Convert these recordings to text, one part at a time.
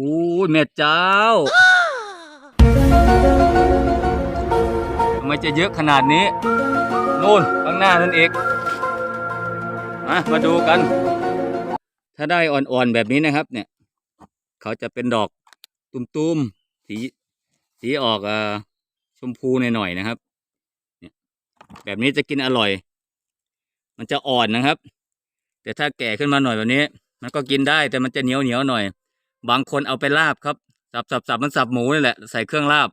อู้แม่เจ้าทำไมจะเยอะขนาดนี้นู่นข้างหน้านั่นเองมามาดูกัน ถ้าได้อ่อนๆแบบนี้นะครับ เนี่ย เขาจะเป็นดอกตุ้มๆสีสีออกอชมพูหน่อยๆนะครับ เนี่ย แบบนี้จะกินอร่อย มันจะอ่อนนะครับ แต่ถ้าแก่ขึ้นมาหน่อยแบบนี้ มันก็กินได้แต่มันจะเหนียวเหนียวหน่อย บางคนเอาไปลาบครับ สับสับสับมันสับหมูนี่แหละ ใส่เครื่องลาบ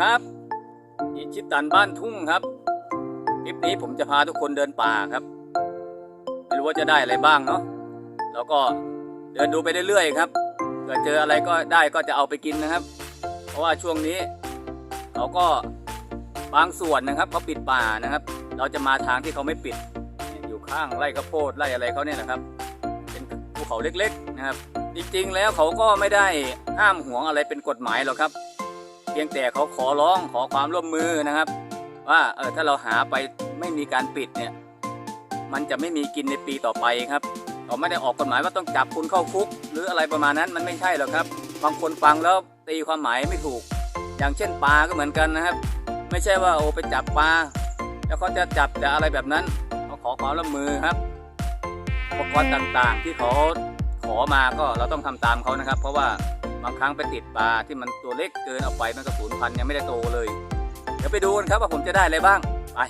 ครับอีชิตันบ้านทุ่งครับคลิปนี้ผมจะพาทุกคนเดินป่าครับ ไม่รู้ว่าจะได้อะไรบ้างเนาะแล้วก็เดินดูไปเรื่อยๆครับเกิดเจออะไรก็ได้ก็จะเอาไปกินนะครับ เพราะว่าช่วงนี้เขาก็บางส่วนนะครับเขาปิดป่านะครับ เราจะมาทางที่เขาไม่ปิด อยู่ข้างไร่ข้าวโพดไร่อะไรเขาเนี่ยนะครับ เป็นภูเขาเล็กๆนะครับ จริงๆแล้วเขาก็ไม่ได้ห้ามห่วงอะไรเป็นกฎหมายหรอกครับ เพียงแต่เขาขอร้องขอความร่วมมือนะครับ ว่าเออถ้าเราหาไปไม่มีการปิดเนี่ยมันจะไม่มีกินในปีต่อไปครับเขาไม่ได้ออกกฎหมายว่าต้องจับคุณเข้าคุก หรืออะไรประมาณนั้นมันไม่ใช่หรอกครับบางคนฟังแล้วตีความหมายไม่ถูก อย่างเช่นปลาก็เหมือนกันนะครับ ไม่ใช่ว่าโอ้ไปจับปลาแล้วเขาจะจับจะอะไรแบบนั้นเขาขอความร่วมมือครับอุปกรณ์ต่างๆที่เขาขอมาก็เราต้องทำตามเขานะครับ เพราะว่า บางครั้งไปติดปลาที่มันตัวเล็กเกินเอาไปมันก็สูญพันธุ์ยังไม่ได้โตเลย เดี๋ยวไปดูกันครับว่าผมจะได้อะไรบ้าง ไป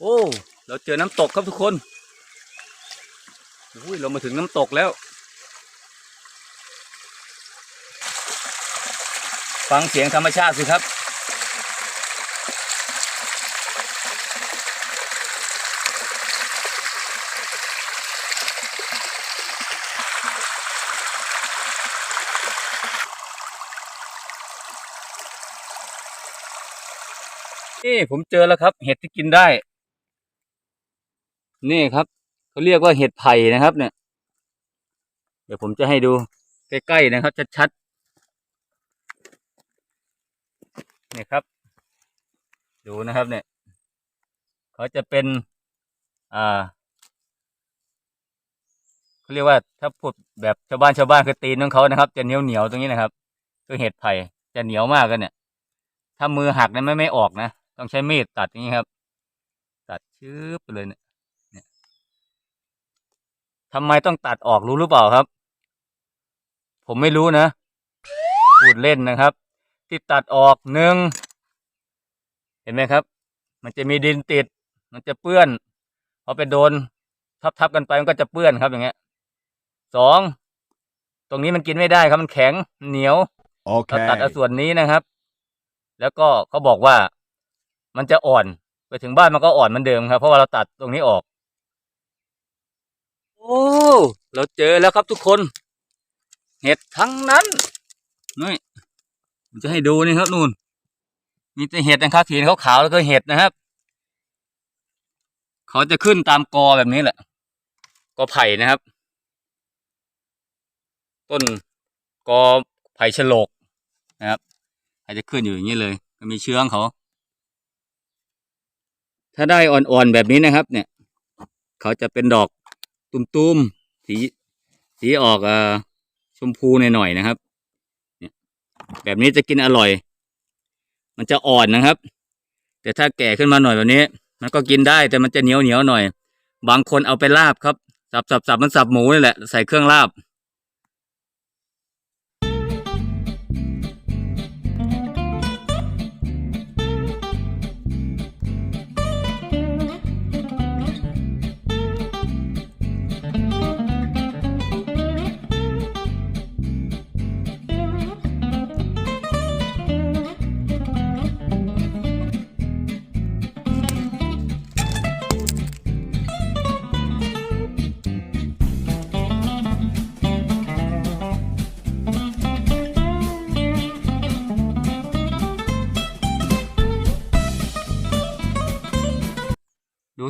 โอ้ เราเจอน้ำตกครับทุกคน อุ้ย เรามาถึงน้ำตกแล้ว ฟังเสียงธรรมชาติสิครับ นี่ผมเจอแล้วครับ เห็ดที่กินได้ นี่ครับเขาเรียกว่าเห็ดไผ่นะครับเนี่ย เดี๋ยวผมจะให้ดูใกล้ๆนะครับชัดๆ นี่ครับ ดูนะครับเนี่ยเขาจะเป็น อ่าเขาเรียกว่าถ้าพูดแบบชาวบ้านชาวบ้านคือตีนของเขานะครับ จะเหนียวเหนียวตรงนี้นะครับคือเห็ดไผ่จะเหนียวมากกันเนี่ย ถ้ามือหักเนี่ยไม่ไม่ออกนะต้องใช้มีดตัดอย่างนี้ครับ ตัดชืบไปเลยเนี่ยเนี่ยทำไมต้องตัดออกรู้หรือเปล่าครับ ผมไม่รู้นะ พูดเล่นนะครับ ที่ตัดออกหนึ่งเห็นไหมครับ มันจะมีดินติด มันจะเปื้อนพอไปโดน ทับทับๆกันไปมันก็จะเปื้อนครับอย่างเงี้ยสองตรงนี้มันกินไม่ได้ครับมันแข็งเหนียวเราตัด Okay. เอาส่วนนี้นะครับ แล้วก็เขาบอกว่ามันจะอ่อนไปถึงบ้านมันก็อ่อนเหมือนเดิมครับ เพราะว่าเราตัดตรงนี้ออก โอ้เราเจอแล้วครับทุกคน เห็ดทั้งนั้นนี่ผม จะให้ดูนี่ครับนู่น มีแต่เห็ดนะครับสีขาวๆแล้วก็เห็ดนะครับ เขาจะขึ้นตามกอแบบนี้แหละ กอไผ่นะครับ ต้นกอไผ่ฉลกนะครับอาจจะขึ้นอยู่อย่างนี้เลย ก็มีเชื้องเขา ถ้าได้อ่อนๆแบบนี้นะครับ เนี่ย เขาจะเป็นดอกตุ้มๆสีสีออกอ่อชมพูหน่อยๆนะครับ แบบนี้จะกินอร่อย มันจะอ่อนนะครับ แต่ถ้าแก่ขึ้นมาหน่อยแบบนี้ มันก็กินได้แต่มันจะเหนียวเหนียวหน่อย บางคนเอาไปลาบครับ สับสับสับมันสับหมูนี่แหละใส่เครื่องลาบ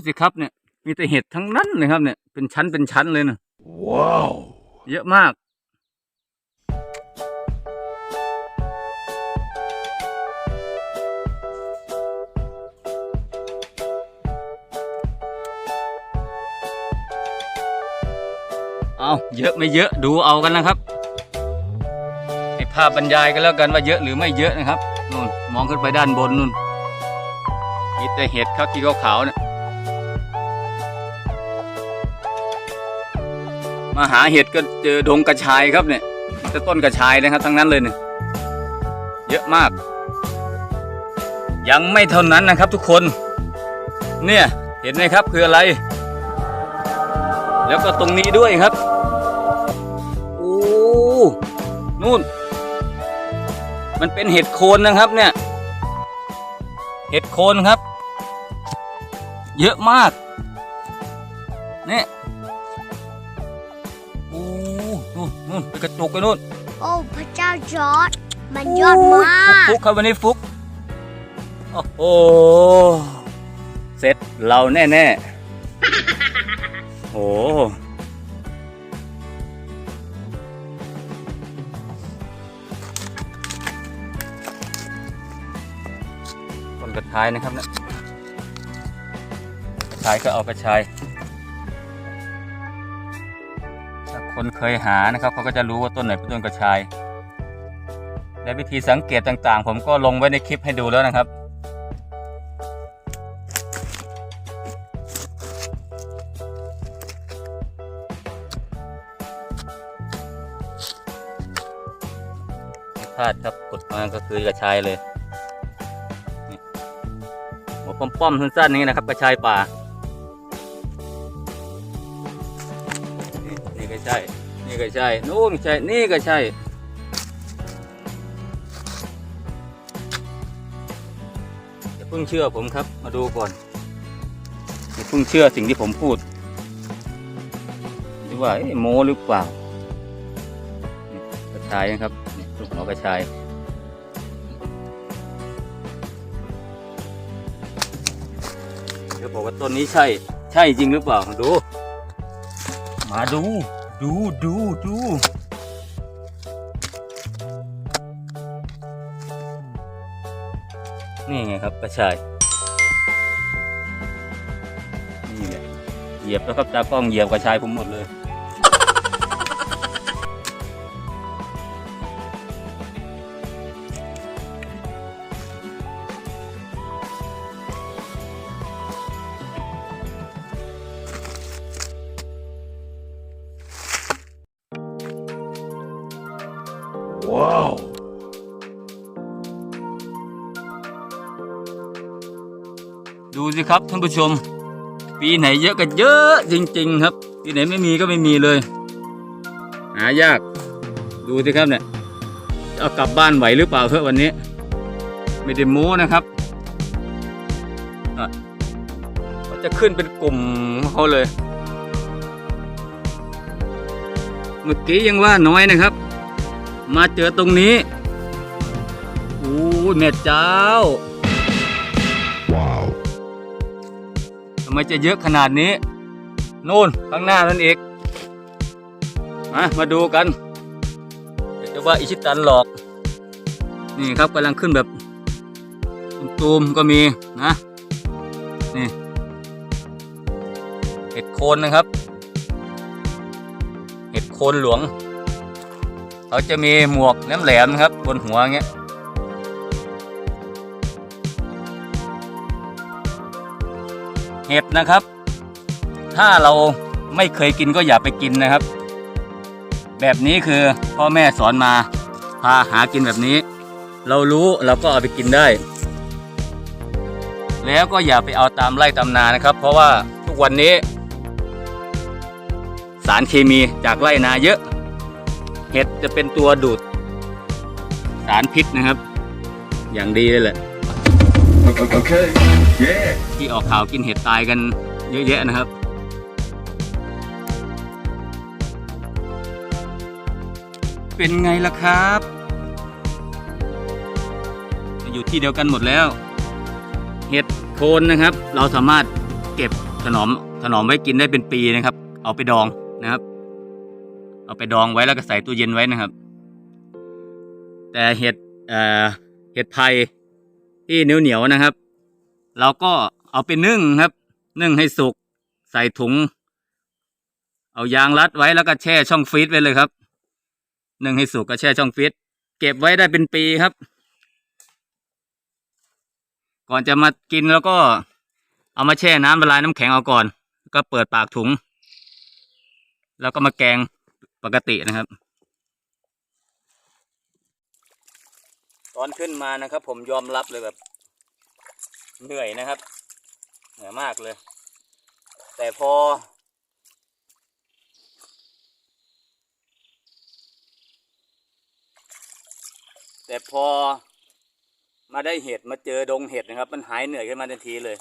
สิครับเนี่ย มีแต่เห็ดทั้งนั้นเลยครับเนี่ย เป็นชั้นเป็นชั้นเลยนะว้าว เยอะมาก เอาเยอะไม่เยอะดูเอากันนะครับให้ภาพบรรยายกันแล้วกันว่าเยอะหรือไม่เยอะนะครับนู่นมองขึ้นไปด้านบนนู่นมีแต่เห็ดครับที่ขาวๆเนี่ย มาหาเห็ดก็เจอดงกระชายครับเนี่ยมีแต่ต้นกระชายนะครับ ทั้งนั้นเลยเนี่ยเยอะมาก ยังไม่เท่านั้นนะครับทุกคน เนี่ยเห็นไหมครับคืออะไร แล้วก็ตรงนี้ด้วยครับโอ้นู่น มันเป็นเห็ดโคนนะครับเนี่ย เห็ดโคนครับ เยอะมาก นู่นนู่นไปกระจุกไปนู่นโอ้พระเจ้าจอร์ดมันยอดมากฟุกๆครับวันนี้ฟุกโอ้โหเสร็จเราแน่ๆโอ้ต้นกระชายนะครับเนะกระชายก็เอากระชาย คนเคยหานะครับเขาก็จะรู้ว่าต้นไหนเป็นต้นกระชาย และวิธีสังเกตต่างๆ ผมก็ลงไว้ในคลิปให้ดูแล้วนะครับไม่พลาดครับกดมาก็คือกระชายเลยหัวป้อมๆสั้นๆนี้นะครับ กระชายป่า นี่ก็ใช่นู่นใช่ นี่ก็ใช่ อย่าเพิ่งเชื่อผมครับ มาดูก่อน อย่าเพิ่งเชื่อสิ่งที่ผมพูดหรือว่าโมหรือเปล่ากระชายนะครับลูกหัวกระชายเดี๋ยวบอกว่าต้นนี้ใช่ ใช่จริงหรือเปล่า มาดู มาดู ดูดูดูนี่ไงครับกระชาย นี่แหละเหยียบแล้วครับตากล้องเหยียบกระชายผมหมดเลย ดูสิครับท่านผู้ชม ปีไหนเยอะก็เยอะจริง ๆ ครับ ปีไหนไม่มีก็ไม่มีเลย หายาก ดูสิครับเนี่ยเอากลับบ้านไหวหรือเปล่าเพื่อวันนี้ ไม่ได้โม้นะครับอะเขาจะขึ้นเป็นกลุ่มเขาเลย เมื่อกี้ยังว่าน้อยนะครับ มาเจอตรงนี้โอ้แม่เจ้า ทำไมจะเยอะขนาดนี้นู่นข้างหน้านั่นเองมามาดูกันเดี๋ยวจะว่าอิชิตันหลอก นี่ครับกำลังขึ้นแบบตูมก็มีนะนี่เห็ดโคนนะครับ เห็ดโคนหลวง เขาจะมีหมวกแหลมๆนะครับ บนหัวเงี้ย เห็ดนะครับ ถ้าเราไม่เคยกินก็อย่าไปกินนะครับ แบบนี้คือพ่อแม่สอนมาพาหากินแบบนี้ เรารู้เราก็เอาไปกินได้ แล้วก็อย่าไปเอาตามไร่ตามนานะครับ เพราะว่าทุกวันนี้ สารเคมีจากไร่นาเยอะ เห็ดจะเป็นตัวดูด สารพิษนะครับ อย่างดีเลยแหละ Okay. Yeah. ที่ออกข่าวกินเห็ดตายกันเยอะแยะนะครับ เป็นไงล่ะครับอยู่ที่เดียวกันหมดแล้ว เห็ดโคนนะครับ เราสามารถเก็บถนอมถนอมไว้กินได้เป็นปีนะครับ เอาไปดองนะครับ เอาไปดองไว้แล้วก็ใส่ตู้เย็นไว้นะครับ แต่เห็ดเห็ดไผ่ที่เหนียวเหนียวๆนะครับ เราก็เอาไปนึ่งครับ นึ่งให้สุก ใส่ถุง เอายางรัดไว้แล้วก็แช่ช่องฟรีซไว้เลยครับนึ่งให้สุกก็แช่ช่องฟรีซเก็บไว้ได้เป็นปีครับ ก่อนจะมากินแล้วก็ เอามาแช่น้ำละลายน้ำแข็งเอาก่อน ก็เปิดปากถุง แล้วก็มาแกงปกตินะครับ ตอนขึ้นมานะครับ ผมยอมรับเลยแบบ เหนื่อยนะครับ เหนื่อยมากเลย แต่พอ แต่พอมาได้เห็ดมาเจอดงเห็ดนะครับ มันหายเหนื่อยขึ้นมาทันทีเลย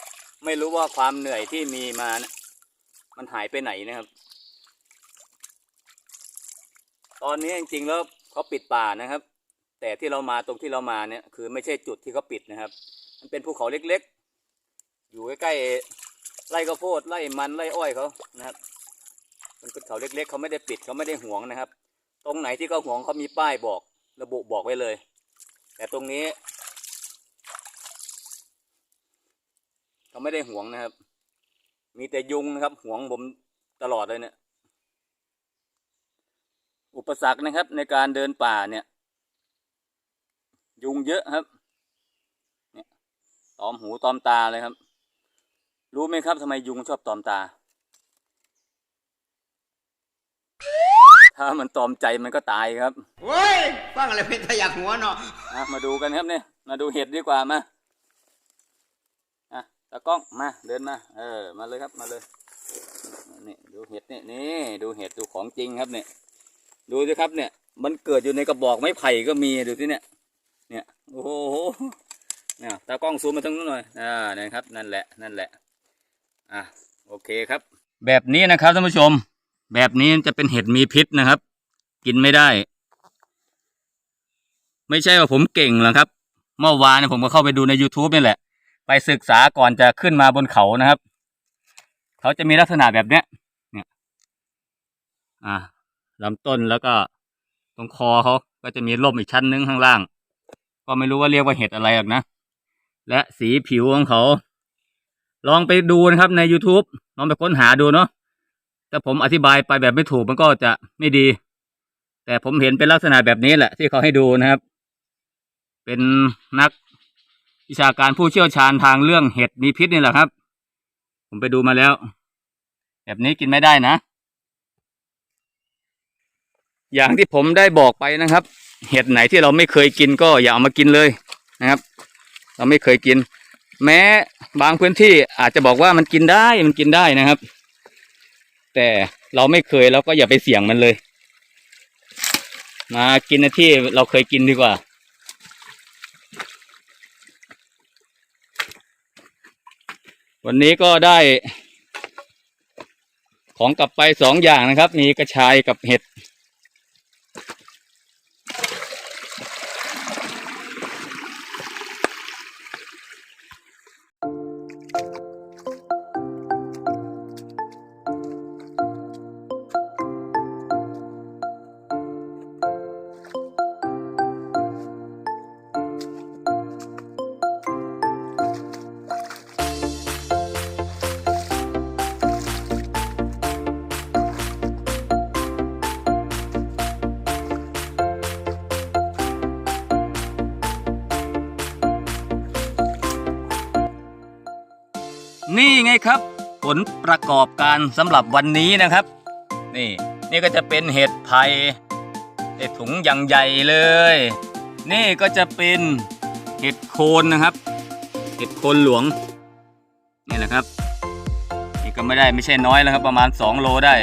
ไม่รู้ว่าความเหนื่อยที่มีมานะมันหายไปไหนนะครับ ตอนนี้จริงๆแล้วเขาปิดป่านะครับ แต่ที่เรามาตรงที่เรามาเนี่ย คือไม่ใช่จุดที่เขาปิดนะครับ มันเป็นภูเขาเล็กๆ อยู่ใกล้ๆไร่ข้าวโพดไร่มันไร่อ้อยเขานะครับมันเป็นเขาเล็กๆเขาไม่ได้ปิดเขาไม่ได้ห่วงนะครับ ตรงไหนที่เขาห่วงเขามีป้ายบอกระบุบอกไว้เลย แต่ตรงนี้เขาไม่ได้ห่วงนะครับ มีแต่ยุงนะครับห่วงผมตลอดเลยเนี่ย อุปสรรคนะครับในการเดินป่าเนี่ย ยุงเยอะครับ ตอมหูตอมตาเลยครับ รู้ไหมครับทำไมยุงชอบตอมตา ถ้ามันตอมใจมันก็ตายครับเว้ยฟังอะไรเป็นทะยักหัวเนาะอะมาดูกันครับเนี่ย มาดูเห็ดดีกว่ามาอะตากล้องมาเดินมา เออ มาเลยครับมาเลยนี่ดูเห็ดนี่นี่ดูเห็ดดูของจริงครับเนี่ย ดูสิครับเนี่ย มันเกิดอยู่ในกระบอกไม้ไผ่ก็มีดูสิเนี่ย เนี่ย โอ้โห เนี่ยตากล้องซูมมาทางนู้นหน่อยอ่านะครับนั่นแหละนั่นแหละอะโอเคครับ แบบนี้นะครับท่านผู้ชม แบบนี้จะเป็นเห็ดมีพิษนะครับ กินไม่ได้ ไม่ใช่ว่าผมเก่งหรอกครับ เมื่อวานเนี่ยผมก็เข้าไปดูใน YouTube นี่แหละ ไปศึกษาก่อนจะขึ้นมาบนเขานะครับ เขาจะมีลักษณะแบบเนี้ยเนี่ยอ่าลำต้นแล้วก็ตรงคอเขาก็จะมีร่มอีกชั้นหนึงข้างล่าง ก็ไม่รู้ว่าเรียกว่าเห็ดอะไรหรอกนะ และสีผิวของเขา ลองไปดูนะครับใน YouTube ลองไปค้นหาดูเนาะถ้าผมอธิบายไปแบบไม่ถูกมันก็จะไม่ดี แต่ผมเห็นเป็นลักษณะแบบนี้แหละ ที่เขาให้ดูนะครับ เป็นนักวิชาการผู้เชี่ยวชาญทางเรื่องเห็ดมีพิษนี่แหละครับ ผมไปดูมาแล้ว แบบนี้กินไม่ได้นะ อย่างที่ผมได้บอกไปนะครับ เห็ดไหนที่เราไม่เคยกินก็อย่าเอามากินเลยนะครับ เราไม่เคยกิน แม้บางพื้นที่อาจจะบอกว่ามันกินได้มันกินได้นะครับ แต่เราไม่เคยเราก็อย่าไปเสี่ยงมันเลย มากินในที่เราเคยกินดีกว่า วันนี้ก็ได้ของกลับไปสองอย่างนะครับ มีกระชายกับเห็ด ครับ ผลประกอบการสำหรับวันนี้นะครับ นี่นี่ก็จะเป็นเห็ดไผ่เห็ดถุงอย่างใหญ่เลย นี่ก็จะเป็นเห็ดโคนนะครับ เห็ดโคนหลวงนี่แหละครับ นี่ก็ไม่ได้ไม่ใช่น้อยแล้วครับ ประมาณ 2 โลได้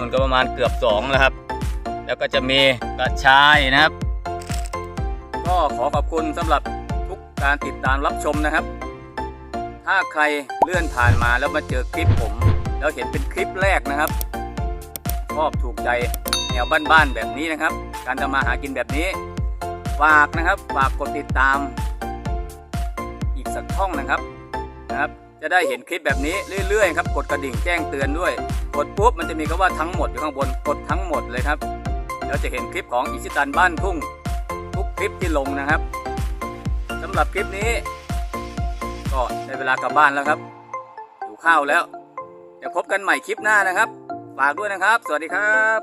มันก็ประมาณเกือบ2แล้วครับ แล้วก็จะมีกระชายนะครับ ก็ขอขอบคุณสำหรับทุกการติดตามรับชมนะครับ ถ้าใครเลื่อนผ่านมาแล้วมาเจอคลิปผม แล้วเห็นเป็นคลิปแรกนะครับชอบถูกใจแนวบ้านๆแบบนี้นะครับ การทำมาหากินแบบนี้ ฝากนะครับฝากกดติดตาม อีกสักช่องนะครับนะครับ จะได้เห็นคลิปแบบนี้เรื่อยๆครับกดกระดิ่งแจ้งเตือนด้วย กดปุ๊บมันจะมีคำว่าทั้งหมดอยู่ข้างบนกดทั้งหมดเลยครับแล้วจะเห็นคลิปของอิชิตันบ้านทุ่ง ทุกคลิปที่ลงนะครับสำหรับคลิปนี้ ก็ได้เวลากลับบ้านแล้วครับอยู่ข้าวแล้วเดี๋ยวพบกันใหม่คลิปหน้านะครับ ฝากด้วยนะครับ สวัสดีครับ